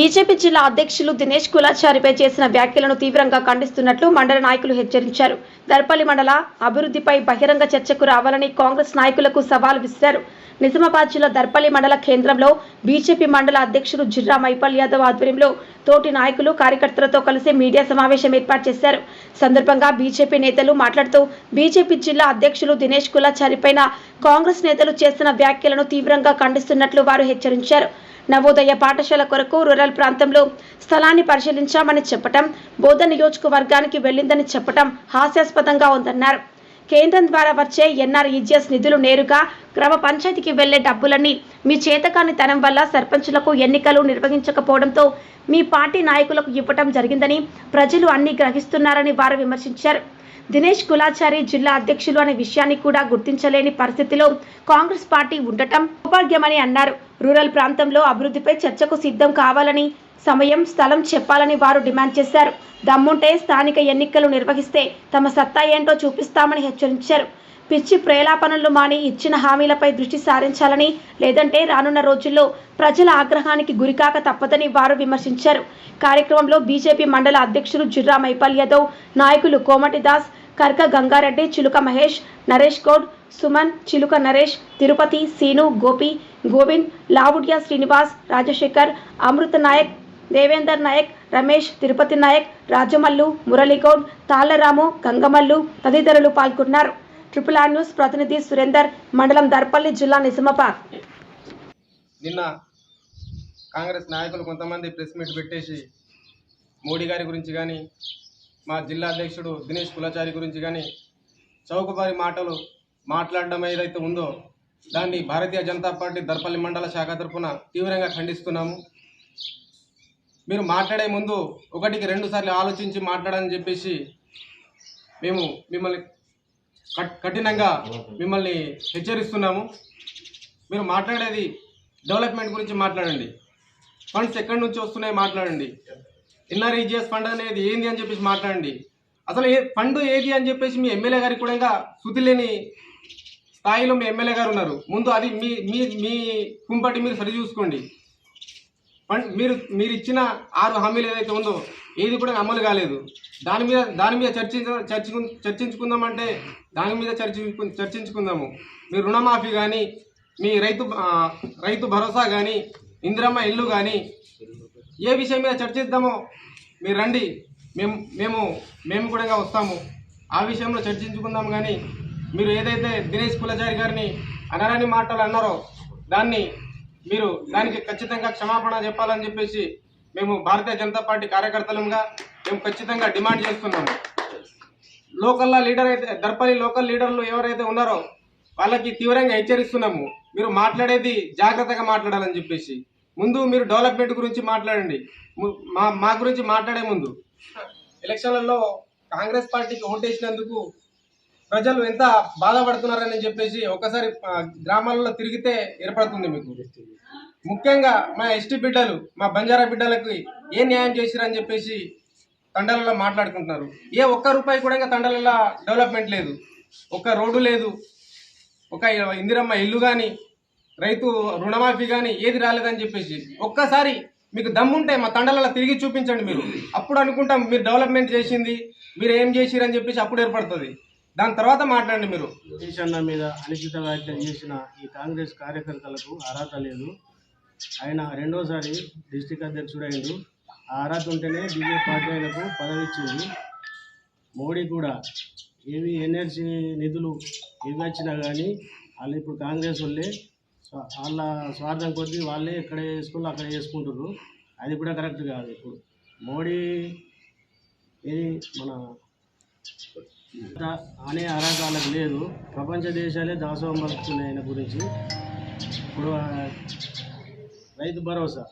BJP జిల్లా అధ్యక్షులు దినేష్ కులాచారిపై చేసిన వ్యాఖ్యలను తీవ్రంగా ఖండిస్తున్నట్లు మండల నాయకులు హెచ్చరించారు. దర్పల్లి మండల అభివృద్ధిపై బహిరంగ చర్చకు రావాలని కాంగ్రెస్ నాయకులకు సవాల్ విసిరారు. నిజామాబాద్ జిల్లా దర్పల్లి మండల కేంద్రంలో బీజేపీ మండల అధ్యక్షుడు జిర్రా మైపల్ యాదవ్ ఆధ్వర్యంలో తోటి నాయకులు కార్యకర్తలతో కలిసి మీడియా సమావేశం ఏర్పాటు చేశారు. సందర్భంగా బీజేపీ నేతలు మాట్లాడుతూ బీజేపీ జిల్లా అధ్యక్షులు దినేష్ కులాచారిపైన కాంగ్రెస్ నేతలు చేసిన వ్యాఖ్యలను తీవ్రంగా ఖండిస్తున్నట్లు వారు హెచ్చరించారు. నవోదయ పాఠశాల కొరకు రూరల్ ప్రాంతంలో స్థలాన్ని పరిశీలించామని చెప్పటం బోధ నియోజకవర్గానికి వెళ్ళిందని చెప్పటం హాస్యాస్పదంగా ఉందన్నారు. కేంద్రం ద్వారా వచ్చే ఎన్ఆర్ఈజిఎస్ నిధులు నేరుగా గ్రామ పంచాయతీకి వెళ్ళే డబ్బులన్నీ మీ చేతకాని తనం వల్ల సర్పంచులకు ఎన్నికలు నిర్వహించకపోవడంతో మీ పార్టీ నాయకులకు ఇవ్వటం జరిగిందని ప్రజలు అన్ని గ్రహిస్తున్నారని వారు విమర్శించారు. దినేష్ కులాచారి జిల్లా అధ్యక్షులు అనే విషయాన్ని కూడా గుర్తించలేని పరిస్థితిలో కాంగ్రెస్ పార్టీ ఉండటం సౌభాగ్యమని అన్నారు. రూరల్ ప్రాంతంలో అభివృద్ధిపై చర్చకు సిద్ధం కావాలని సమయం స్థలం చెప్పాలని వారు డిమాండ్ చేశారు. దమ్ముంటే స్థానిక ఎన్నికలు నిర్వహిస్తే తమ సత్తా ఏంటో చూపిస్తామని హెచ్చరించారు. పిచ్చి ప్రేలాపనలు మాని ఇచ్చిన హామీలపై దృష్టి సారించాలని లేదంటే రానున్న రోజుల్లో ప్రజల ఆగ్రహానికి గురికాక తప్పదని వారు విమర్శించారు. కార్యక్రమంలో బీజేపీ మండల అధ్యక్షులు జిర్రా మైపల్ యాదవ్ నాయకులు కోమటి దాస్ కర్క గంగారెడ్డి చిలుక మహేష్ నరేష్ గౌడ్ సుమన్ చిలుక నరేష్ తిరుపతి సీను గోపి గోవింద్ లావుడ్య శ్రీనివాస్ రాజశేఖర్ అమృత నాయక్ దేవేందర్ నాయక్ రమేష్ తిరుపతి నాయక్ రాజమల్లు మురళీగౌడ్ తాళ్ళరాము గంగమల్లు తదితరులు పాల్గొన్నారు. ట్రిపుల్ ఆర్ న్యూస్ ప్రతినిధి సురేందర్ మండలం దర్పల్లి జిల్లా నిజామాబాద్. నిన్న కాంగ్రెస్ నాయకులు కొంతమంది ప్రెస్ మీట్ పెట్టేసి మోడీ గారి గురించి కానీ మా జిల్లా అధ్యక్షుడు దినేష్ కులాచారి గురించి కానీ చౌకబారి మాటలు మాట్లాడడం ఏదైతే ఉందో దాన్ని భారతీయ జనతా పార్టీ దర్పల్లి మండల శాఖ తరఫున తీవ్రంగా ఖండిస్తున్నాము. మీరు మాట్లాడే ముందు ఒకటికి రెండు సార్లు ఆలోచించి మాట్లాడని చెప్పేసి మేము మిమ్మల్ని కఠినంగా మిమ్మల్ని హెచ్చరిస్తున్నాము. మీరు మాట్లాడేది డెవలప్మెంట్ గురించి మాట్లాడండి. ఫండ్స్ ఎక్కడి నుంచి వస్తున్నాయి మాట్లాడండి. ఎన్ఆర్ఈజిఎస్ ఫండ్ అనేది ఏంది అని చెప్పేసి మాట్లాడండి. అసలు ఏ ఫండ్ ఏది అని చెప్పేసి మీ ఎమ్మెల్యే గారికి కూడా ఇంకా శృతి లేని స్థాయిలో మీ ఎమ్మెల్యే గారు ఉన్నారు. ముందు అది మీ మీ మీ కుంపటి మీరు సరి చూసుకోండి. ఫండ్ మీరు మీరు ఇచ్చిన ఆరు హామీలు ఏదైతే ఉందో ఏది కూడా అమలు కాలేదు. దాని మీద దాని మీద చర్చించ చర్చకు చర్చించుకుందామంటే దాని మీద చర్చించుకు చర్చించుకుందాము. మీ రుణమాఫీ కానీ మీ రైతు రైతు భరోసా కానీ ఇందిరమ్మ ఇల్లు కానీ ఏ విషయం మీద చర్చిద్దామో మీరు రండి. మేము మేము మేము కూడా వస్తాము. ఆ విషయంలో చర్చించుకుందాం కానీ మీరు ఏదైతే దినేష్ కులచారి గారిని అనరాని మాటలు అన్నారో దాన్ని మీరు దానికి ఖచ్చితంగా క్షమాపణ చెప్పాలని చెప్పేసి మేము భారతీయ జనతా పార్టీ కార్యకర్తలుగా మేము ఖచ్చితంగా డిమాండ్ చేస్తున్నాము లోకల్లో లీడర్ అయితే దర్పల్లి లోకల్ లీడర్లు ఎవరైతే ఉన్నారో వాళ్ళకి తీవ్రంగా హెచ్చరిస్తున్నాము. మీరు మాట్లాడేది జాగ్రత్తగా మాట్లాడాలని చెప్పేసి. ముందు మీరు డెవలప్మెంట్ గురించి మాట్లాడండి. మా మా గురించి మాట్లాడే ముందు. ఎలక్షన్లలో కాంగ్రెస్ పార్టీకి ఓటేసినందుకు ప్రజలు ఎంత బాధపడుతున్నారని చెప్పేసి ఒకసారి గ్రామాలలో తిరిగితే ఏర్పడుతుంది మీకు. ముఖ్యంగా మా ఎస్టీ బిడ్డలు మా బంజారా బిడ్డలకి ఏ న్యాయం చేసిరని చెప్పేసి తండలలో మాట్లాడుకుంటున్నారు. ఏ ఒక్క రూపాయి కూడా ఇంకా తండలలో డెవలప్మెంట్ లేదు. ఒక్క రోడ్డు లేదు. ఒక ఇందిరమ్మ ఇల్లు కానీ రైతు రుణమాఫీ కానీ ఏది రాలేదని చెప్పేసి ఒక్కసారి మీకు దమ్ముంటే మా తండలలో తిరిగి చూపించండి మీరు. అప్పుడు అనుకుంటాం మీరు డెవలప్మెంట్ చేసింది మీరు ఏం చేసిరని చెప్పేసి అప్పుడు ఏర్పడుతుంది. దాని తర్వాత మాట్లాడండి మీరు. సతీష్ అన్న మీద అనుచిత వ్యాఖ్యలు చేసిన ఈ కాంగ్రెస్ కార్యకర్తలకు అర్హత లేదు. ఆయన రెండోసారి డిస్టిక్ అధ్యక్షుడు ఆ అర్హత ఉంటేనే బీజేపీ పార్టీ ఆయనకు పదవి ఇచ్చింది. మోడీ కూడా ఏవి ఎన్ఆర్సీ నిధులు ఏవి వచ్చినా కానీ వాళ్ళు ఇప్పుడు కాంగ్రెస్ వాళ్ళే వాళ్ళ స్వార్థం కొద్దీ వాళ్ళే ఇక్కడ వేసుకోవాలో అక్కడ చేసుకుంటారు అది కూడా కరెక్ట్ కాదు ఇప్పుడు. మోడీ ఇది మన అనే అరాకాలకు వాళ్ళకి లేదు. ప్రపంచ దేశాలే దాసోహం పలుకుతున్నాయి ఆయన గురించి. ఇప్పుడు రైతు భరోసా.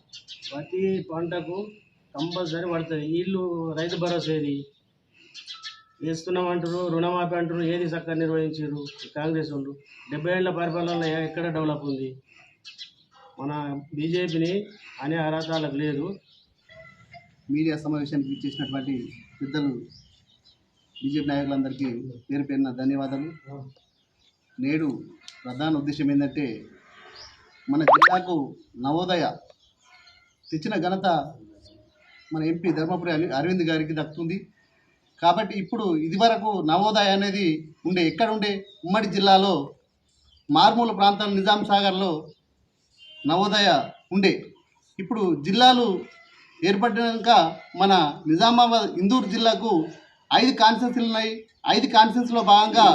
ప్రతి పంటకు కంపల్సరీ పడుతుంది. వీళ్ళు రైతు భరోసా ఏది? వేస్తున్నామంటారు రుణమాఫీ అంటారు ఏది చక్కగా నిర్వహించారు కాంగ్రెస్ వాళ్ళు డెబ్బై ఏళ్ళ పరిపాలన ఎక్కడ డెవలప్ ఉంది? మన బీజేపీని అనే అర్హతలకు లేదు. మీడియా సమావేశానికి ఇచ్చేసినటువంటి పెద్దలు బీజేపీ నాయకులందరికీ పేరు పేరున ధన్యవాదాలు. నేడు ప్రధాన ఉద్దేశం ఏంటంటే మన జిల్లాకు నవోదయ తెచ్చిన ఘనత మన ఎంపీ ధర్మపురి అరవింద్ గారికి దక్కుతుంది. కాబట్టి ఇప్పుడు ఇదివరకు నవోదయ అనేది ఉండే ఎక్కడ ఉండే? ఉమ్మడి జిల్లాలో మార్మూల ప్రాంతం నిజాం సాగర్లో నవోదయ ఉండే. ఇప్పుడు జిల్లాలు ఏర్పడినాక మన నిజామాబాద్ ఇందూరు జిల్లాకు ఐదు కాన్స్టెన్సీలు ఉన్నాయి. ఐదు కాన్సెన్స్లో భాగంగా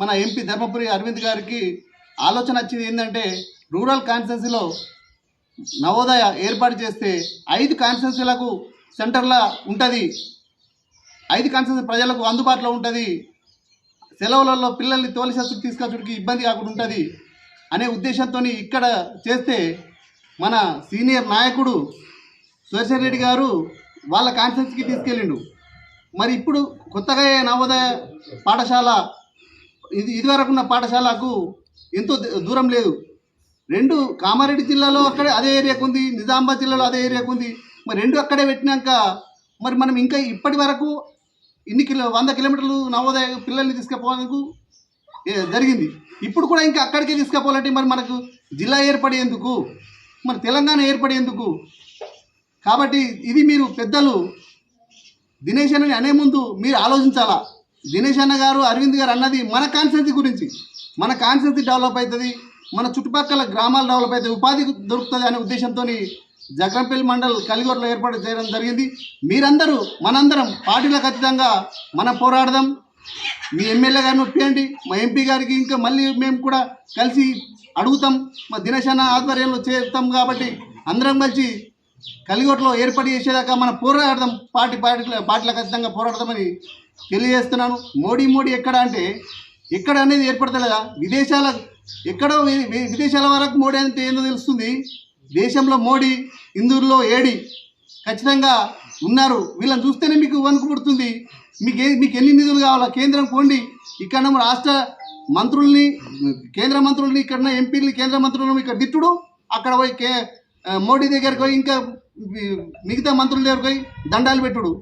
మన ఎంపీ ధర్మపురి అరవింద్ గారికి ఆలోచన వచ్చింది ఏంటంటే రూరల్ కాన్సెన్సీలో నవోదయ ఏర్పాటు చేస్తే ఐదు కాన్స్టెన్సీలకు సెంటర్లా ఉంటుంది. ఐదు కాన్స్టెన్సీ ప్రజలకు అందుబాటులో ఉంటుంది. సెలవులలో పిల్లల్ని తోలి తోలిసత్తుకు తీసుకొచ్చుడికి ఇబ్బంది కాకుండా ఉంటుంది అనే ఉద్దేశంతో ఇక్కడ చేస్తే మన సీనియర్ నాయకుడు సుదర్శన్ రెడ్డి గారు వాళ్ళ కాన్ఫరెన్స్కి తీసుకెళ్ళిండు. మరి ఇప్పుడు కొత్తగా నవోదయ పాఠశాల ఇది ఇదివరకున్న పాఠశాలకు ఎంతో దూరం లేదు. రెండు కామారెడ్డి జిల్లాలో అక్కడే అదే ఏరియాకు ఉంది నిజామాబాద్ జిల్లాలో అదే ఏరియాకు ఉంది. మరి రెండు అక్కడే పెట్టినాక మరి మనం ఇంకా ఇప్పటి వరకు ఇన్ని కిలో వంద కిలోమీటర్లు నవోదయ పిల్లల్ని తీసుకుపోవడానికి ఏ- జరిగింది. ఇప్పుడు కూడా ఇంకా అక్కడికే తీసుకుపోవాలంటే మరి మనకు జిల్లా ఏర్పడేందుకు మరి తెలంగాణ ఏర్పడేందుకు. కాబట్టి ఇది మీరు పెద్దలు దినేష్ అన్నని అనే ముందు మీరు ఆలోచించాలా? దినేష్ అన్న గారు అరవింద్ గారు అన్నది మన కాన్స్టెన్సీ గురించి. మన కాన్స్టెన్సీ డెవలప్ అవుతుంది మన చుట్టుపక్కల గ్రామాలు డెవలప్ అవుతాయి ఉపాధి దొరుకుతుంది అనే ఉద్దేశంతో జగ్రంపల్లి మండల్ కలిగోటలో ఏర్పాటు చేయడం జరిగింది. మీరందరూ మనందరం పార్టీలకు ఖచ్చితంగా మనం పోరాడదాం. మీ ఎమ్మెల్యే గారిని ఒప్పియండి. మా ఎంపీ గారికి ఇంకా మళ్ళీ మేము కూడా కలిసి అడుగుతాం. మా దినశన ఆధ్వర్యంలో చేస్తాం కాబట్టి అందరం కలిసి కలిగోట్లో ఏర్పాటు చేసేదాకా మనం పోరాడదాం. పార్టీ పార్టీ పార్టీలో ఖచ్చితంగా పోరాడదామని తెలియజేస్తున్నాను. మోడీ మోడీ ఎక్కడ అంటే ఎక్కడ అనేది ఏర్పడతలేదా? విదేశాల ఎక్కడో విదేశాల వరకు మోడీ అంటే ఏందో తెలుస్తుంది. దేశంలో మోడీ ఇందూరులో ఏడి ఖచ్చితంగా ఉన్నారు. వీళ్ళని చూస్తేనే మీకు వణుకు పుడుతుంది. మీకు మీకు ఎన్ని నిధులు కావాలా? కేంద్రం పోండి. ఇక్కడ రాష్ట్ర మంత్రుల్ని కేంద్ర మంత్రుల్ని ఇక్కడ ఉన్న ఎంపీలని కేంద్ర మంత్రులను ఇక్కడ దిట్టుడు అక్కడ పోయి కే మోడీ దగ్గరికి పోయి ఇంకా మిగతా మంత్రుల దగ్గరికి పోయి దండాలు పెట్టుడు.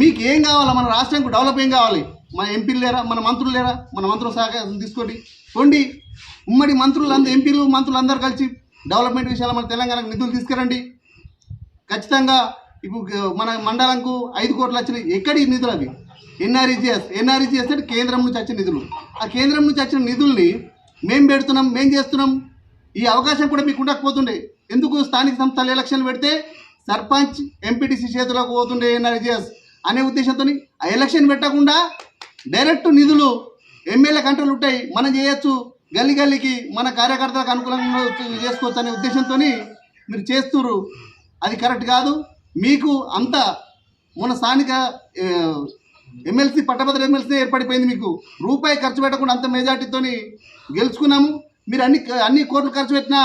మీకు ఏం కావాలా? మన రాష్ట్రానికి డెవలప్ ఏం కావాలి? మన ఎంపీలు లేరా? మన మంత్రులు లేరా? మన మంత్రుల సహకారం తీసుకోండి పోండి. ఉమ్మడి మంత్రులు అందరూ ఎంపీలు మంత్రులు అందరూ కలిసి డెవలప్మెంట్ విషయాలు మన తెలంగాణకు నిధులు తీసుకురండి. ఖచ్చితంగా ఇప్పుడు మన మండలంకు ఐదు కోట్లు వచ్చినాయి ఎక్కడి నిధులు అవి? ఎన్ఆర్ఈజిఎస్ ఎన్ఆర్ఈజిఎస్ అంటే కేంద్రం నుంచి వచ్చిన నిధులు. ఆ కేంద్రం నుంచి వచ్చిన నిధుల్ని మేం పెడుతున్నాం మేం చేస్తున్నాం. ఈ అవకాశం కూడా మీకు ఉండకపోతుండే. ఎందుకు స్థానిక సంస్థలు ఎలక్షన్లు పెడితే సర్పంచ్ ఎంపీటీసీ చేతులకు పోతుండే ఎన్ఆర్జిఎస్ అనే ఉద్దేశంతో ఆ ఎలక్షన్ పెట్టకుండా డైరెక్ట్ నిధులు ఎమ్మెల్యే కంట్రోల్ ఉంటాయి. మనం చేయొచ్చు. గల్లీ గల్లీకి మన కార్యకర్తలకు అనుకూలంగా చేసుకోవచ్చు అనే ఉద్దేశంతో మీరు చేస్తున్నారు అది కరెక్ట్ కాదు. మీకు అంత మన స్థానిక ఎమ్మెల్సీ పట్టభద్ర ఎమ్మెల్సీ ఏర్పడిపోయింది మీకు. రూపాయి ఖర్చు పెట్టకుండా అంత మెజార్టీతో గెలుచుకున్నాము. మీరు అన్ని అన్ని కోట్లు ఖర్చు పెట్టినా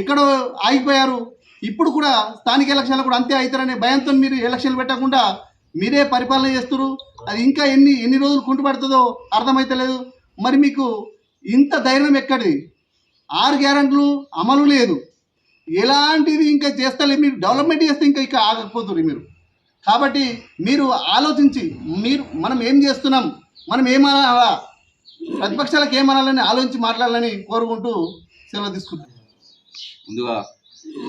ఎక్కడో ఆగిపోయారు. ఇప్పుడు కూడా స్థానిక ఎలక్షన్లు కూడా అంతే అవుతారనే భయంతో మీరు ఎలక్షన్లు పెట్టకుండా మీరే పరిపాలన చేస్తున్నారు అది ఇంకా ఎన్ని ఎన్ని రోజులు కుంటుపడుతుందో అర్థమైతలేదు. మరి మీకు ఇంత ధైర్యం ఎక్కడిది? ఆరు గ్యారెంట్లు అమలు లేదు. ఎలాంటిది ఇంకా చేస్తలే మీరు? డెవలప్మెంట్ చేస్తే ఇంకా ఇంకా ఆగకపోతుంది మీరు. కాబట్టి మీరు ఆలోచించి మీరు మనం ఏం చేస్తున్నాం? మనం ఏమనాలా? ప్రతిపక్షాలకు ఏమనాలని ఆలోచించి మాట్లాడాలని కోరుకుంటూ సెలవు తీసుకుంటాం ముందుగా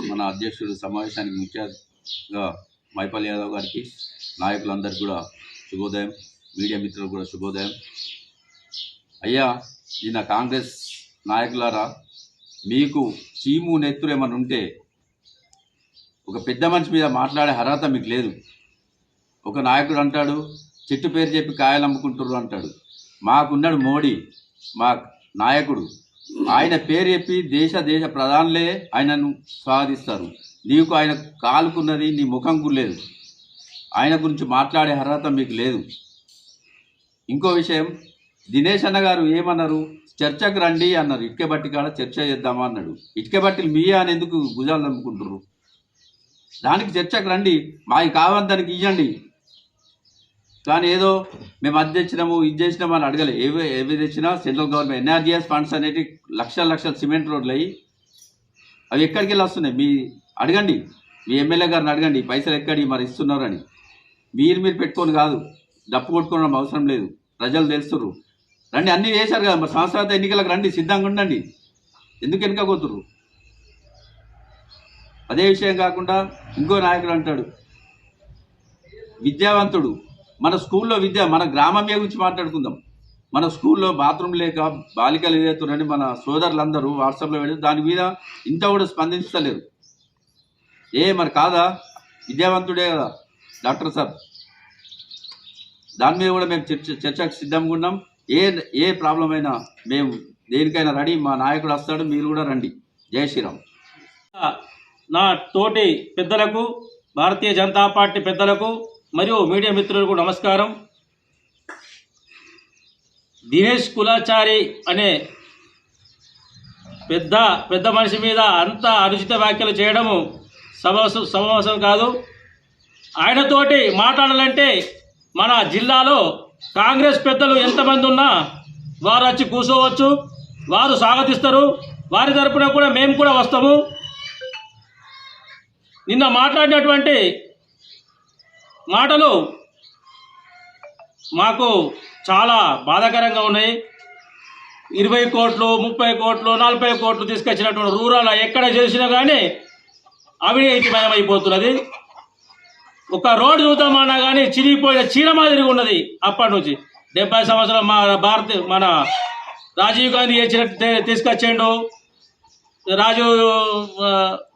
మన అధ్యక్షుడు సమావేశానికి ముఖ్యంగా మైపల్లి యాదవ్ గారికి నాయకులందరికీ కూడా శుభోదయం మీడియా మిత్రులకు కూడా శుభోదయం. అయ్యా ఈయన కాంగ్రెస్ నాయకులారా మీకు చీము నెత్తురు ఏమైనా ఉంటే ఒక పెద్ద మనిషి మీద మాట్లాడే అర్హత మీకు లేదు. ఒక నాయకుడు అంటాడు చెట్టు పేరు చెప్పి కాయలు అమ్ముకుంటుర్రు అంటాడు. మాకున్నాడు మోడీ మా నాయకుడు. ఆయన పేరు చెప్పి దేశ దేశ ప్రధానులే ఆయనను స్వాగతిస్తారు నీకు ఆయన కాలుకున్నది నీ ముఖం లేదు ఆయన గురించి మాట్లాడే అర్హత మీకు లేదు. ఇంకో విషయం దినేష్ అన్న గారు ఏమన్నారు? చర్చకు రండి అన్నారు. ఇటుక బట్టి కాడ చర్చ చేద్దామా అన్నాడు. ఇటుక బట్టిలు మీయా అని ఎందుకు భుజాలు నమ్ముకుంటున్నారు దానికి చర్చకు రండి. మాకు కావాలి దానికి ఇవ్వండి కానీ ఏదో మేము అది తెచ్చినాము ఇది చేసినాము అని అడగలే. ఏవి ఏవి తెచ్చినా సెంట్రల్ గవర్నమెంట్ ఎన్ఆర్జీఎస్ ఫండ్స్ అనేవి లక్షల లక్షల సిమెంట్ రోడ్లు అయ్యి అవి ఎక్కడికి వెళ్ళి వస్తున్నాయి మీ అడగండి. మీ ఎమ్మెల్యే గారిని అడగండి. పైసలు ఎక్కడి మరి ఇస్తున్నారని. మీరు మీరు పెట్టుకొని కాదు. డప్పు కొట్టుకోవడం అవసరం లేదు. ప్రజలు తెలుస్తున్నారు రండి అన్నీ చేశారు కదా మరి సంవత్సరాల ఎన్నికలకు రండి సిద్ధంగా ఉండండి. ఎందుకు వెనుకపోతురు అదే విషయం కాకుండా ఇంకో నాయకుడు అంటాడు విద్యావంతుడు మన స్కూల్లో విద్య మన గ్రామం గురించి మాట్లాడుకుందాం. మన స్కూల్లో బాత్రూమ్ లేక బాలికలు ఏదైతున్నారని మన సోదరులందరూ వాట్సాప్లో పెడితే దాని మీద ఇంత కూడా స్పందించలేరు. ఏ మరి కాదా? విద్యావంతుడే కదా డాక్టర్ సార్ దాని మీద కూడా మేము చర్చ చర్చకు సిద్ధంగా ఉన్నాం. ఏ ఏ ప్రాబ్లం అయినా మేము దేనికైనా రెడీ మా నాయకుడు వస్తాడు మీరు కూడా రండి. జై శ్రీరామ్. నా తోటి పెద్దలకు భారతీయ జనతా పార్టీ పెద్దలకు మరియు మీడియా మిత్రులకు నమస్కారం. దినేష్ కులాచారి అనే పెద్ద పెద్ద మనిషి మీద అంత అనుచిత వ్యాఖ్యలు చేయడము సమవసం సమవసం కాదు. ఆయనతోటి మాట్లాడాలంటే మన జిల్లాలో కాంగ్రెస్ పెద్దలు ఎంతమంది ఉన్నా వారు వచ్చి కూర్చోవచ్చు వారు స్వాగతిస్తారు వారి తరపున కూడా మేము కూడా వస్తాము. నిన్న మాట్లాడినటువంటి మాటలు మాకు చాలా బాధాకరంగా ఉన్నాయి. ఇరవై కోట్లు ముప్పై కోట్లు నలభై కోట్లు తీసుకొచ్చినటువంటి రూరల్ ఎక్కడ చేసినా కానీ అవినీతిమయం అయిపోతున్నది ఒక రోడ్డు చూద్దామన్నా కానీ చిరిగిపోయిన చీర మాదిరిగా ఉన్నది అప్పటి నుంచి. డెబ్బై సంవత్సరాలు మా భారత మన రాజీవ్ గాంధీ చేసినట్టు తీ- తీసుకొచ్చిండు. రాజీవ్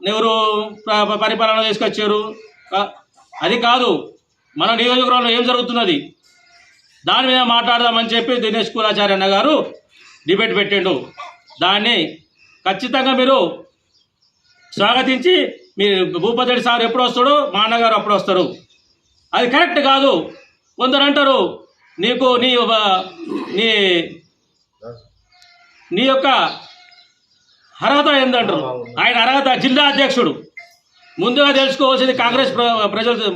నెహ్రూ పరిపాలన తీసుకొచ్చారు. అది కాదు మన నియోజకవర్గంలో ఏం జరుగుతున్నది? దాని మీద మాట్లాడదామని చెప్పి దినేష్ కులాచార్య అన్న గారు డిబేట్ పెట్టిండు. దాన్ని ఖచ్చితంగా మీరు స్వాగతించి మీ భూపతి సార్ ఎప్పుడు వస్తాడో? మా అన్నగారు అప్పుడు వస్తారు. అది కరెక్ట్ కాదు. కొందరు అంటారు నీకు నీ నీ నీ యొక్క అర్హత ఏందంటారు? ఆయన అర్హత జిల్లా అధ్యక్షుడు. ముందుగా తెలుసుకోవాల్సింది కాంగ్రెస్ ప్ర- ప్రజలు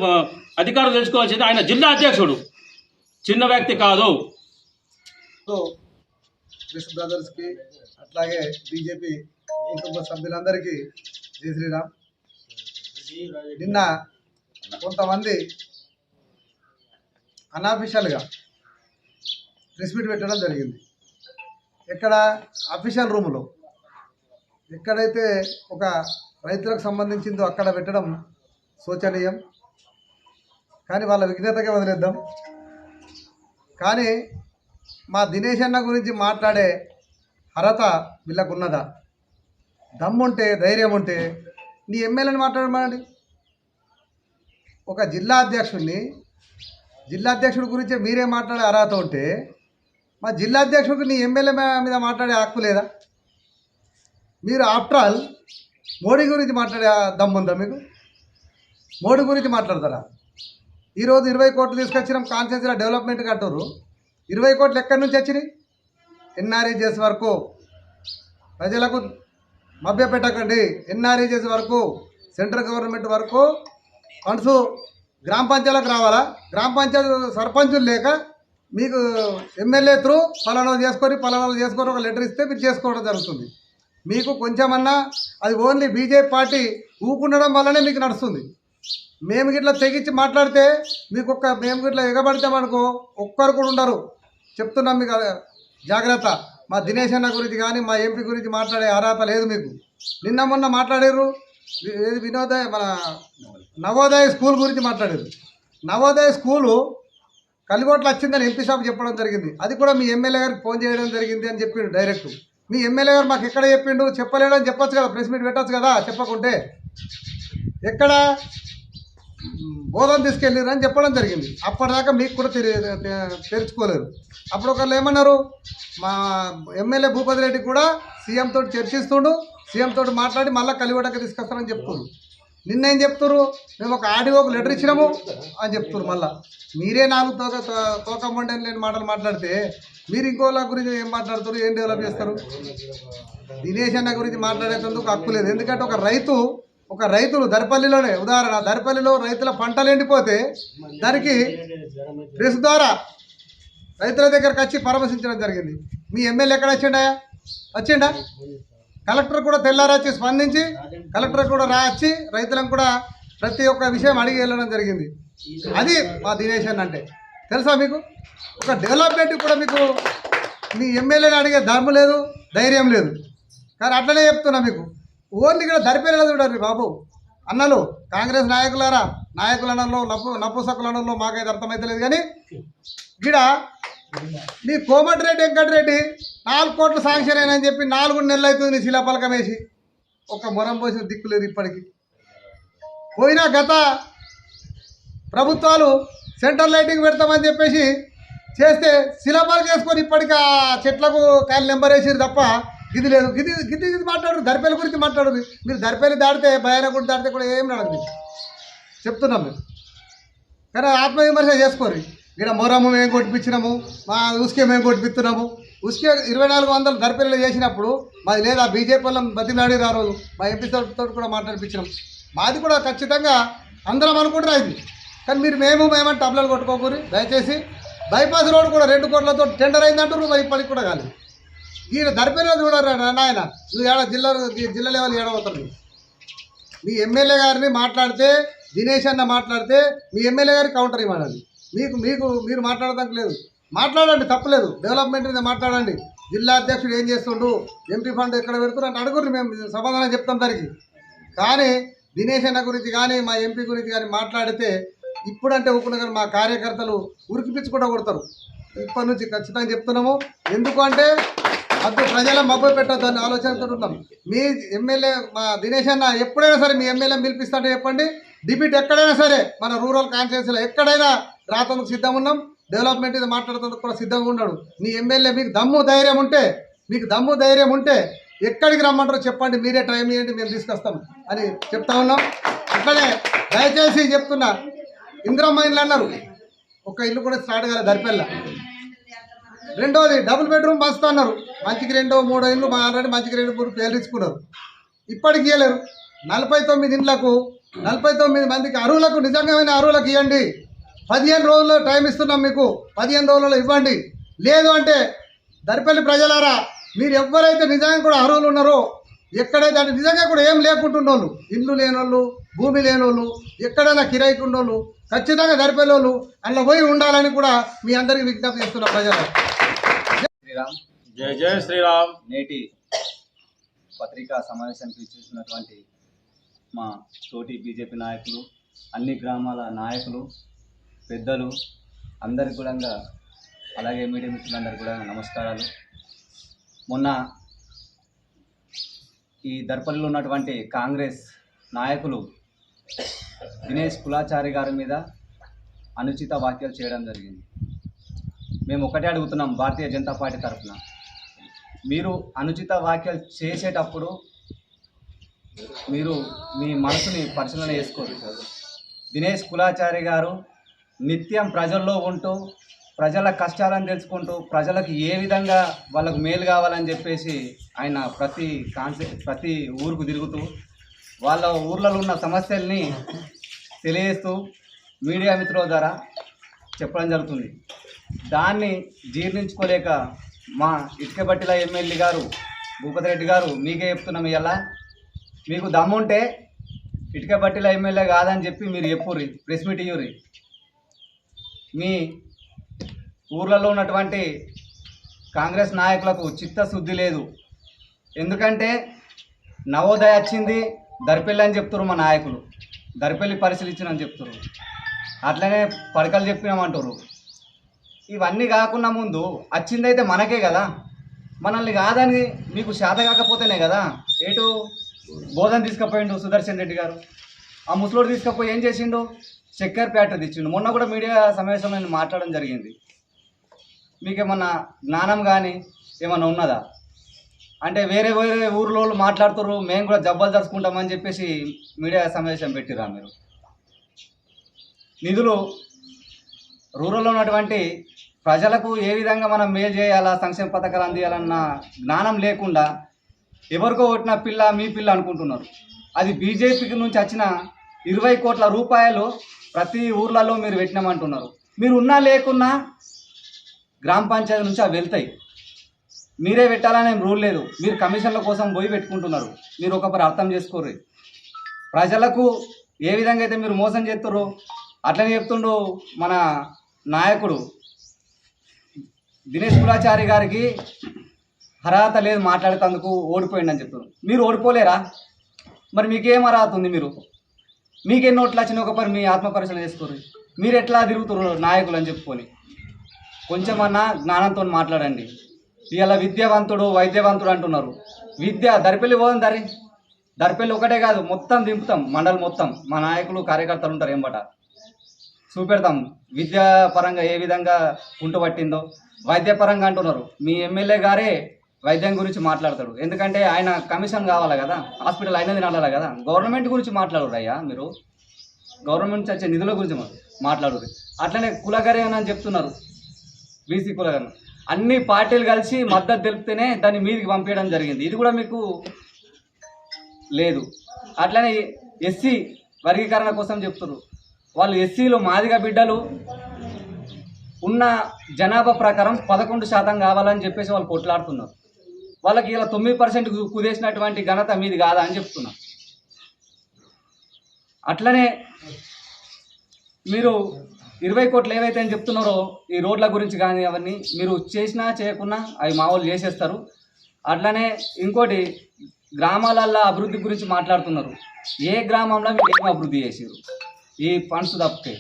అధికారులు తెలుసుకోవాల్సింది ఆయన జిల్లా అధ్యక్షుడు. చిన్న వ్యక్తి కాదు. సో బ్రదర్స్కి అట్లాగే బీజేపీ కుటుంబ సభ్యులందరికీ జై శ్రీరామ్. నిన్న కొంతమంది అన్అఫీషియల్గా ప్రెస్ మీట్ పెట్టడం జరిగింది. ఎక్కడ అఫీషియల్ రూములో ఎక్కడైతే ఒక రైతులకు సంబంధించిందో అక్కడ పెట్టడం శోచనీయం. కానీ వాళ్ళ విఘ్నతగా వదిలేద్దాం. కానీ మా దినేష్ అన్న గురించి మాట్లాడే అర్హత వీళ్ళకున్నదా? దమ్ముంటే ధైర్యం ఉంటే నీ ఎమ్మెల్యేని మాట్లాడమండి ఒక జిల్లా అధ్యక్షుడిని జిల్లా అధ్యక్షుడి గురించి మీరే మాట్లాడే అర్హత ఉంటే మా జిల్లా అధ్యక్షుడికి నీ ఎమ్మెల్యే మీద మాట్లాడే హక్కు లేదా? మీరు ఆఫ్టర్ ఆల్ మోడీ గురించి మాట్లాడే దమ్ముందా మీకు? మోడీ గురించి మాట్లాడతారా? ఈరోజు ఇరవై కోట్లు తీసుకొచ్చినాం కాన్స్టిట్యూన్సీలో డెవలప్మెంట్ కట్టరు. ఇరవై కోట్లు ఎక్కడి నుంచి వచ్చినాయి? ఎన్ఆర్ఈజెస్ వరకు ప్రజలకు మభ్యపెట్టకండి. ఎన్ఆర్ఈజెస్ వరకు సెంట్రల్ గవర్నమెంట్ వరకు ఫండ్స్ గ్రామ పంచాయతీలకు రావాలా? గ్రామ పంచాయతీ సర్పంచులు లేక మీకు ఎమ్మెల్యే త్రూ పలానా చేసుకొని పలానా చేసుకొని ఒక లెటర్ ఇస్తే మీరు చేసుకోవడం జరుగుతుంది. మీకు కొంచెమన్నా అది ఓన్లీ బీజేపీ పార్టీ ఊకుండడం వల్లనే మీకు నడుస్తుంది. మేము గిట్లా తెగించి మాట్లాడితే మీకు ఒక్క మేము గిట్లా ఎగబడతామనుకో ఒక్కరు కూడా ఉండరు. చెప్తున్నాం మీకు జాగ్రత్త. మా దినేష్ అన్న గురించి కానీ మా ఎంపీ గురించి మాట్లాడే అర్హత లేదు మీకు. నిన్న మొన్న మాట్లాడారు ఏది వినోదయ మన నవోదయ స్కూల్ గురించి మాట్లాడారు నవోదయ స్కూలు కలిగోట్లు వచ్చిందని ఎంపీ షాప్ చెప్పడం జరిగింది. అది కూడా మీ ఎమ్మెల్యే గారికి ఫోన్ చేయడం జరిగింది అని చెప్పిండు డైరెక్ట్. మీ ఎమ్మెల్యే గారు మాకు ఎక్కడ చెప్పిండు? చెప్పలేడని చెప్పచ్చు కదా ప్రెస్ మీట్ పెట్టచ్చు కదా చెప్పకుంటే. ఎక్కడ? బోధన తీసుకెళ్ళారు అని చెప్పడం జరిగింది. అప్పటిదాకా మీకు కూడా తెరి తెరుచుకోలేరు అప్పుడు ఒకళ్ళు ఏమన్నారు? మా ఎమ్మెల్యే భూపతి రెడ్డి కూడా సీఎం తోటి చర్చిస్తుండు సీఎం తోటి మాట్లాడి మళ్ళీ కలిగొడక తీసుకొస్తారని చెప్తున్నారు నిన్న ఏం చెప్తున్నారు మేము ఒక ఆడియోకి లెటర్ ఇచ్చినాము అని చెప్తున్నారు మళ్ళీ. మీరే నాలుగు తోక తో- తోకమ్మండి అని లేని మాటలు మాట్లాడితే మీరు ఇంకోళ్ళ గురించి ఏం మాట్లాడుతారు ఏం డెవలప్ చేస్తారు? దినేష్ అన్న గురించి మాట్లాడేటందుకు హక్కు లేదు. ఎందుకంటే ఒక రైతు ఒక రైతులు దరిపల్లిలోనే ఉదాహరణ దరిపల్లిలో రైతుల పంటలు ఎండిపోతే దానికి ప్రెస్ ద్వారా రైతుల దగ్గరకు వచ్చి పరామర్శించడం జరిగింది. మీ ఎమ్మెల్యే ఎక్కడ వచ్చిండాయా వచ్చిండా? కలెక్టర్ కూడా తెల్లారాచి స్పందించి కలెక్టర్ కూడా రాచి రైతులను కూడా ప్రతి ఒక్క విషయం అడిగి వెళ్ళడం జరిగింది. అది మా దినేష్ అన్న అంటే. తెలుసా మీకు? ఒక డెవలప్మెంట్ కూడా మీకు మీ ఎమ్మెల్యేని అడిగే ధర్మం లేదు ధైర్యం లేదు. కానీ అట్లనే చెప్తున్నా మీకు. ఓన్లీ కూడా దరిపేరేలా చూడండి బాబు. అన్నలు కాంగ్రెస్ నాయకులారా నాయకులనలో నప్పు నప్పుసకులనలో మాకైతే అర్థమైతలేదు కానీ గిడ నీ కోమటిరెడ్డి వెంకటరెడ్డి నాలుగు కోట్లు శాంక్షన్ అయినని చెప్పి నాలుగు నెలలు అవుతుంది నీ శిలాపలకం వేసి. ఒక మొరం పోసిన దిక్కులేదు ఇప్పటికి. పోయిన గత ప్రభుత్వాలు సెంటర్ లైటింగ్ పెడతామని చెప్పేసి చేస్తే శిలాపాలు చేసుకొని ఇప్పటికి ఆ చెట్లకు కాయలు నెంబర్ వేసిరు తప్ప ఇది లేదు. గిది గిది ఇది మాట్లాడరు. దరిపేల గురించి మాట్లాడరు. మీరు దరిపేలు దాడితే భయాన కూడా దాడితే కూడా ఏం నడదు చెప్తున్నాం మేము. కానీ ఆత్మవిమర్శ చేసుకోరు. ఇక్కడ మొరము మేము కొట్టిపించినాము మా ఉసుకే మేము కొట్టిపిస్తున్నాము. ఉసుకే ఇరవై నాలుగు వందలు దరిపేలు చేసినప్పుడు మాది లేదా బీజేపీ వాళ్ళం బతిలాడిరు ఆ రోజు మా ఎంపీ తోటి కూడా మాట్లాడిపించినాం. మాది కూడా ఖచ్చితంగా అందరం అనుకుంటున్నా ఇది. కానీ మీరు మేము మేమని టబ్లలు కొట్టుకోకూరి దయచేసి బైపాస్ రోడ్ కూడా రెండు కోట్లతో టెండర్ అయిందంటారు మరి ఇప్పటికి కూడా కాలేదు. ఈయన దరిపేలో చూడరా నాయన. నువ్వు ఏడ జిల్లా జిల్లా లెవెల్ ఏడవుతారు మీ ఎమ్మెల్యే గారిని మాట్లాడితే దినేష్ అన్న మాట్లాడితే మీ ఎమ్మెల్యే గారికి కౌంటర్ ఇవ్వాలి మీకు మీకు మీరు మాట్లాడదానికి లేదు. మాట్లాడండి తప్పలేదు. డెవలప్మెంట్ మీద మాట్లాడండి. జిల్లా అధ్యక్షుడు ఏం చేస్తుండు? ఎంపీ ఫండ్ ఎక్కడ పెడుతున్నారు అంటే అడుగురు మేము సమాధానం చెప్తాం దానికి. కానీ దినేష్ అన్న గురించి కానీ మా ఎంపీ గురించి కానీ మాట్లాడితే ఇప్పుడంటే ఊపుకున్న కానీ మా కార్యకర్తలు ఉరికిపించుకుంటూ కొడతారు. ఇప్పటి నుంచి ఖచ్చితంగా చెప్తున్నాము. ఎందుకంటే అప్పుడు ప్రజల మబ్బు పెట్టద్దని ఆలోచనతో ఉన్నాం. మీ ఎమ్మెల్యే మా దినేష్ అన్న ఎప్పుడైనా సరే మీ ఎమ్మెల్యే పిలిపిస్తాంటే చెప్పండి. డిబిట్ ఎక్కడైనా సరే మన రూరల్ కాన్స్టిట్యూన్సీలో ఎక్కడైనా రాతందుకు సిద్ధం ఉన్నాం. డెవలప్మెంట్ ఇది మాట్లాడుతందుకు కూడా సిద్ధంగా ఉన్నాడు. మీ ఎమ్మెల్యే మీకు దమ్ము ధైర్యం ఉంటే మీకు దమ్ము ధైర్యం ఉంటే ఎక్కడికి రమ్మంటారో చెప్పండి. మీరే టైం ఇవ్వండి మేము తీసుకొస్తాం అని చెప్తా ఉన్నాం. అట్లనే దయచేసి చెప్తున్నా ఇందిరమ్మ ఇల్లు అన్నారు ఒక ఇల్లు కూడా స్టార్ట్ కాలేదు దరిపెల్ల. రెండోది డబుల్ బెడ్రూమ్ మస్తు అన్నారు. మంచికి రెండో మూడో ఇల్లు మా ఆల్రెడీ మంచికి రెండు మూడు పేర్లు ఇచ్చుకున్నారు ఇప్పటికి ఇవ్వలేరు నలభై తొమ్మిది ఇండ్లకు నలభై తొమ్మిది మందికి అరువులకు నిజంగామైన అరువులకు ఇవ్వండి పదిహేను రోజుల్లో టైం ఇస్తున్నాం మీకు. పదిహేను రోజులలో ఇవ్వండి. లేదు అంటే దరిపల్లి ప్రజలారా మీరు ఎవరైతే నిజంగా కూడా అర్హులు ఉన్నారో ఎక్కడైతే అంటే నిజంగా కూడా ఏం లేకుంటున్నోళ్ళు ఇల్లు లేనోళ్ళు భూమి లేనోళ్ళు ఎక్కడైనా కిరాయికి ఉన్నోళ్ళు ఖచ్చితంగా దరిపల్లి వాళ్ళు అందులో పోయి ఉండాలని కూడా మీ అందరికీ విజ్ఞప్తి చేస్తున్నా ప్రజలు. శ్రీరామ్. జై జై శ్రీరామ్. నేటి పత్రికా సమావేశానికి ఇచ్చేసినటువంటి మా తోటి బీజేపీ నాయకులు అన్ని గ్రామాల నాయకులు పెద్దలు అందరికి కూడా అలాగే మీడియా మిత్రులందరికీ కూడా నమస్కారాలు. మొన్న ఈ దర్పల్లిలో ఉన్నటువంటి కాంగ్రెస్ నాయకులు దినేష్ కులాచారి గారి మీద అనుచిత వ్యాఖ్యలు చేయడం జరిగింది. మేము ఒకటే అడుగుతున్నాం భారతీయ జనతా పార్టీ తరఫున. మీరు అనుచిత వ్యాఖ్యలు చేసేటప్పుడు మీరు మీ మనసుని పరిశీలన చేసుకోరు. దినేష్ కులాచారి గారు నిత్యం ప్రజల్లో ఉంటూ ప్రజల కష్టాలను తెలుసుకుంటూ ప్రజలకు ఏ విధంగా వాళ్ళకు మేలు కావాలని చెప్పేసి ఆయన ప్రతి కాన్సెప్ట్ ప్రతి ఊరుకు తిరుగుతూ వాళ్ళ ఊర్లలో ఉన్న సమస్యల్ని తెలియజేస్తూ మీడియా మిత్రుల ద్వారా చెప్పడం జరుగుతుంది. దాన్ని జీర్ణించుకోలేక మా ఇటుకబట్టిల ఎమ్మెల్యే గారు భూపతి రెడ్డి గారు మీకే చెప్తున్నాం ఇలా మీకు దమ్ముంటే ఇటుకబట్టిల ఎమ్మెల్యే కాదని చెప్పి మీరు చెప్పుర్రి ప్రెస్ మీట్ ఇయ్యుర్రి. మీ ఊర్లలో ఉన్నటువంటి కాంగ్రెస్ నాయకులకు చిత్తశుద్ధి లేదు. ఎందుకంటే నవోదయ వచ్చింది దరిపెల్లి అని చెప్తున్నారు మా నాయకులు. దరిపెల్లి పరిశీలించిన చెప్తారు అట్లనే పడకలు చెప్పినామంటారు ఇవన్నీ కాకుండా ముందు వచ్చిందైతే మనకే కదా. మనల్ని కాదని మీకు శాత కాకపోతేనే కదా. ఏటు బోధన తీసుకుపోయిండు సుదర్శన్ రెడ్డి గారు. ఆ ముసలోడు తీసుకుపోయి ఏం చేసిండు? చక్కెర ప్యాటర్ తెచ్చిండు. మొన్న కూడా మీడియా సమావేశంలో నేను మాట్లాడడం జరిగింది. మీకేమన్నా జ్ఞానం కానీ ఏమన్నా ఉన్నదా? అంటే వేరే వేరే ఊర్లో వాళ్ళు మాట్లాడుతారు మేము కూడా జబ్బలు జరుచుకుంటామని చెప్పేసి మీడియా సమావేశం పెట్టిరా మీరు? నిధులు రూరల్లో ఉన్నటువంటి ప్రజలకు ఏ విధంగా మనం మేలు చేయాలా సంక్షేమ పథకాలు అందియాలన్న జ్ఞానం లేకుండా ఎవరికో కొట్టిన పిల్ల మీ పిల్ల అనుకుంటున్నారు. అది బీజేపీకి నుంచి వచ్చిన ఇరవై కోట్ల రూపాయలు ప్రతి ఊర్లలో మీరు పెట్టినామంటున్నారు. మీరు ఉన్నా లేకున్నా గ్రామ పంచాయతీ నుంచి అవి వెళ్తాయి. మీరే పెట్టాలని రూల్ లేదు. మీరు కమిషన్ల కోసం పోయి పెట్టుకుంటున్నారు. మీరు ఒకసారి అర్థం చేసుకోర్రి. ప్రజలకు ఏ విధంగా అయితే మీరు మోసం చేస్తుర్రో అట్లనే చెప్తుండు మన నాయకుడు. దినేష్ కులాచారి గారికి అర్హత లేదు మాట్లాడేందుకు ఓడిపోయిందని చెప్తున్నారు మీరు ఓడిపోలేరా? మరి మీకేం అర్హత ఉంది మీరు? మీకేం నోట్లు వచ్చినాయి ఒక మీ ఆత్మపరిశీలన చేసుకోరు మీరు ఎట్లా తిరుగుతున్నారు నాయకులు అని చెప్పుకొని. కొంచెమన్నా జ్ఞానంతో మాట్లాడండి. ఇలా విద్యావంతుడు వైద్యవంతుడు అంటున్నారు. విద్య దరిపెల్లి పోదాం దరి. దరిపెల్లి ఒకటే కాదు మొత్తం దింపుతాం మండలి మొత్తం. మా నాయకులు కార్యకర్తలు ఉంటారు ఏంబట చూపెడతాం విద్యాపరంగా ఏ విధంగా ఉంటుపట్టిందో వైద్యపరంగా అంటున్నారు. మీ ఎమ్మెల్యే గారే వైద్యం గురించి మాట్లాడతాడు. ఎందుకంటే ఆయన కమిషన్ కావాలి కదా? హాస్పిటల్ అయినది నడాలి కదా? గవర్నమెంట్ గురించి మాట్లాడరు అయ్యా మీరు. గవర్నమెంట్ నుంచి వచ్చే నిధుల గురించి మాట్లాడరు. అట్లనే కులగరే అని చెప్తున్నారు. బీసీ కులగరణ అన్ని పార్టీలు కలిసి మద్దతు తెలిపితేనే దాన్ని మీదికి పంపించడం జరిగింది. ఇది కూడా మీకు లేదు. అట్లనే ఎస్సీ వర్గీకరణ కోసం చెప్తున్నారు వాళ్ళు ఎస్సీలో మాదిగ బిడ్డలు ఉన్న జనాభా ప్రకారం పదకొండు శాతం కావాలని చెప్పేసి వాళ్ళు కొట్లాడుతున్నారు. వాళ్ళకి ఇలా తొమ్మిది పర్సెంట్ కుదేసినటువంటి ఘనత మీది కాదా అని చెప్తున్నారు అట్లనే మీరు ఇరవై కోట్లు ఏవైతే అని చెప్తున్నారో ఈ రోడ్ల గురించి కానీ అవన్నీ మీరు చేసినా చేయకున్నా అవి మా వాళ్ళు చేసేస్తారు. అట్లనే ఇంకోటి గ్రామాలల్లో అభివృద్ధి గురించి మాట్లాడుతున్నారు. ఏ గ్రామంలో మీరు ఏం అభివృద్ధి చేసారు ఈ ఫండ్స్ తప్పితే.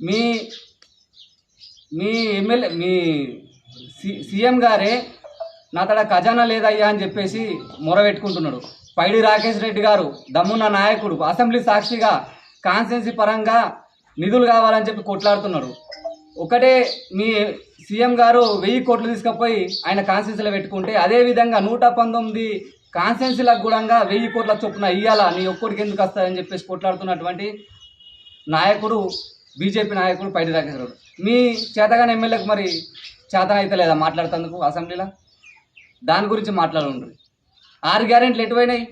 మీ మీ ఎమ్మెల్యే మీ సి సీఎం గారే నా తడ ఖజానా లేదయ్యా అని చెప్పేసి మొరబెట్టుకుంటున్నాడు పైడి రాకేష్ రెడ్డి గారు దమ్మున్న నాయకుడు అసెంబ్లీ సాక్షిగా కాన్స్టిట్యున్సీ పరంగా నిధులు కావాలని చెప్పి కొట్లాడుతున్నారు ఒకటే మీ సీఎం గారు వెయ్యి కోట్లు తీసుకుపోయి ఆయన కాన్స్టిట్యూన్సీలో పెట్టుకుంటే అదేవిధంగా నూట పంతొమ్మిది కాన్స్టిట్యూన్సీలకు కూడా వెయ్యి కోట్ల చొప్పున ఇయ్యాలా? నీ ఒక్కడికి ఎందుకు వస్తాయని చెప్పేసి కొట్లాడుతున్నటువంటి నాయకుడు బీజేపీ నాయకుడు పైడి రాకేష్ మీ చేతగాని ఎమ్మెల్యేకి మరి చేతన అయితే లేదా మాట్లాడుతందుకు అసెంబ్లీలో? దాని గురించి మాట్లాడుండ్రు. ఆరు గ్యారెంట్లు ఎటువైనాయి?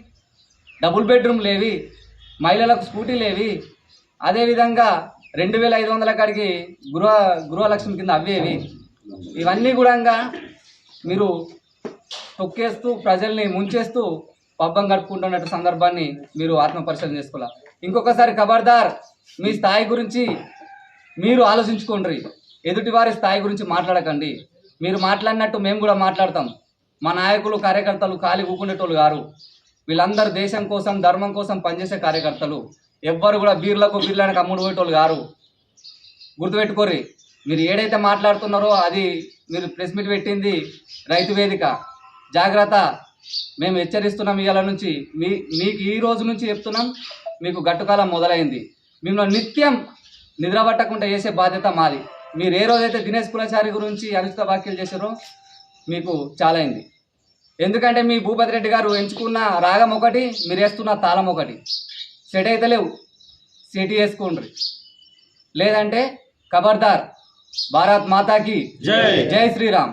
డబుల్ బెడ్రూమ్ లేవి మహిళలకు స్కూటీ లేవి అదేవిధంగా రెండు వేల ఐదు వందల కాడికి గృహ గృహలక్ష్మి కింద అవ్వేవి ఇవన్నీ కూడా మీరు తొక్కేస్తూ ప్రజల్ని ముంచేస్తూ పబ్బం గడుపుకుంటున్నట్టు సందర్భాన్ని మీరు ఆత్మపరిశీలన చేసుకోవాలి? ఇంకొకసారి ఖబర్దార్ మీ స్థాయి గురించి మీరు ఆలోచించుకోండి ఎదుటివారి స్థాయి గురించి మాట్లాడకండి. మీరు మాట్లాడినట్టు మేము కూడా మాట్లాడతాం. మా నాయకులు కార్యకర్తలు ఖాళీ ఊకునేటోళ్ళు గారు వీళ్ళందరూ దేశం కోసం ధర్మం కోసం పనిచేసే కార్యకర్తలు. ఎవ్వరు కూడా బీర్లకు బీర్లకు అమ్ముడు పోయేటోళ్ళు గారు గుర్తుపెట్టుకోర్రి మీరు ఏడైతే మాట్లాడుతున్నారో అది మీరు ప్రెస్ మీట్ పెట్టింది రైతు వేదిక. జాగ్రత్త మేము హెచ్చరిస్తున్నాం ఇవాళ నుంచి. మీ మీకు ఈ రోజు నుంచి చెప్తున్నాం మీకు గట్టుకాలం మొదలైంది. మిమ్మల్ని నిత్యం నిద్రపట్టకుండా చేసే బాధ్యత మాది. మీరు ఏ రోజైతే దినేష్ కులాచారి గురించి అనుచిత వ్యాఖ్యలు చేశారో మీకు చాలా అయింది ఎందుకంటే మీ భూపతి రెడ్డి గారు ఎంచుకున్న రాగం ఒకటి మీరు వేస్తున్న తాళం ఒకటి. సెట్ అయితే లేవు. సెట్ లేదంటే ఖబర్దార్ భారత్ మాతాకి. జై. జై శ్రీరామ్.